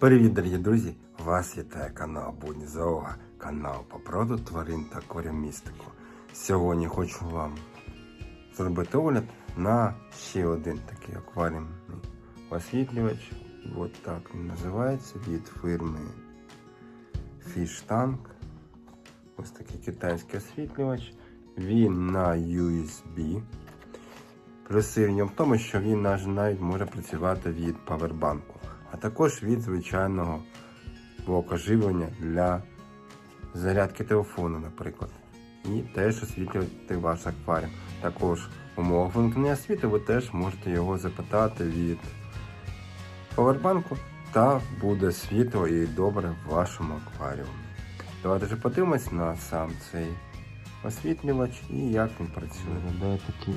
Привіт, дорогі друзі! Вас вітає канал Будні Зоога, канал по проду тварин та корямістику. Сьогодні хочу вам зробити огляд на ще один такий акваріумний освітлювач. От так він називається від фірми Fish Tank. Ось такий китайський освітлювач. Він на USB. Плюси в ньому в тому, що він навіть може працювати від павербанку, а також від звичайного блока для зарядки телефону, наприклад. І теж освітлювати ваш акваріум. Також умова вимкнення світу ви теж можете його запитати від павербанку та буде світло і добре в вашому акваріумі. Давайте вже подивимось на сам цей освітлювач і як він працює. Такий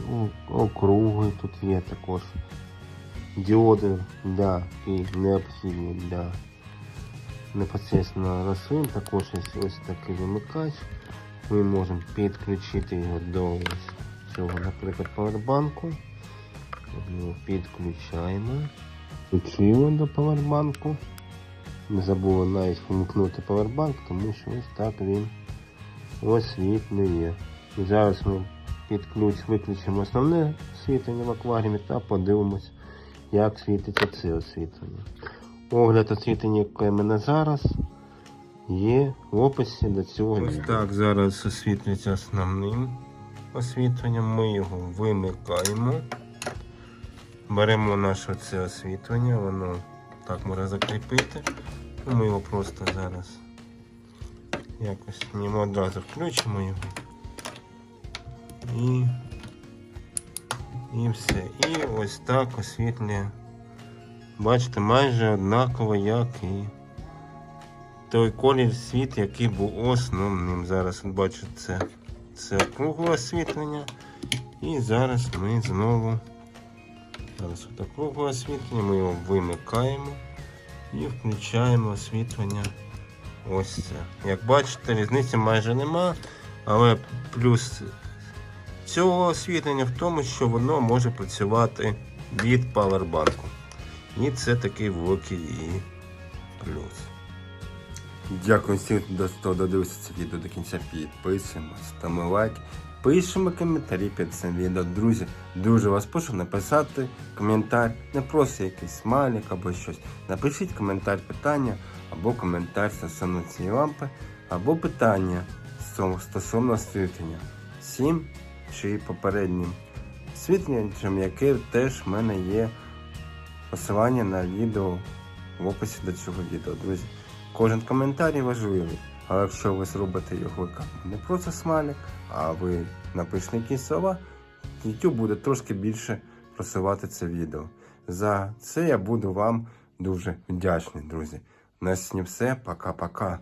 округлий, тут є також діоди для і необхідні для непосередньо рослин. Також є ось такий вимикач. Ми можемо підключити його до ось цього, наприклад, павербанку. Ми його підключаємо. Включили до павербанку. Не забули навіть вимкнути павербанк, тому що ось так він освітлює. Зараз ми підключ, виключимо основне освітлення в акваріумі та подивимось, як світиться це освітлення. Огляд освітлення, яке в мене зараз, є в описі до цього. Ось так зараз освітлюється основним освітленням. Ми його вимикаємо. Беремо наше це освітлення, воно так можна закріпити. Ну, Ми його просто зараз якось одразу включимо його. І, і все. І ось так освітлює. Бачите, майже однаково, як і той колір світ, який був основним. Зараз бачите, це, це кругле освітлення. І зараз ми знову зараз от освітлення, ми його вимикаємо і включаємо освітлення. Ось це. Як бачите, різниці майже нема, але плюс цього освітлення в тому, що воно може працювати від павербанку. І це такий великий і плюс. Дякую всім, хто додивився це відео до кінця. Підписуємося, ставимо лайк, пишемо коментарі під цим відео. Друзі, дуже вас прошу написати коментар, не просто якийсь смайлик або щось. Напишіть коментар питання або коментар стосовно цієї лампи, або питання стосовно- освітлення. Сім чи попереднім освітленням, яке теж в мене є посилання на відео в описі до цього відео, друзі. Кожен коментар важливий, але якщо ви зробите його не просто смайлик, а ви напишете якісь слова, YouTube буде трошки більше просувати це відео. За це я буду вам дуже вдячний, друзі. На сьогодні все. Пока-пока.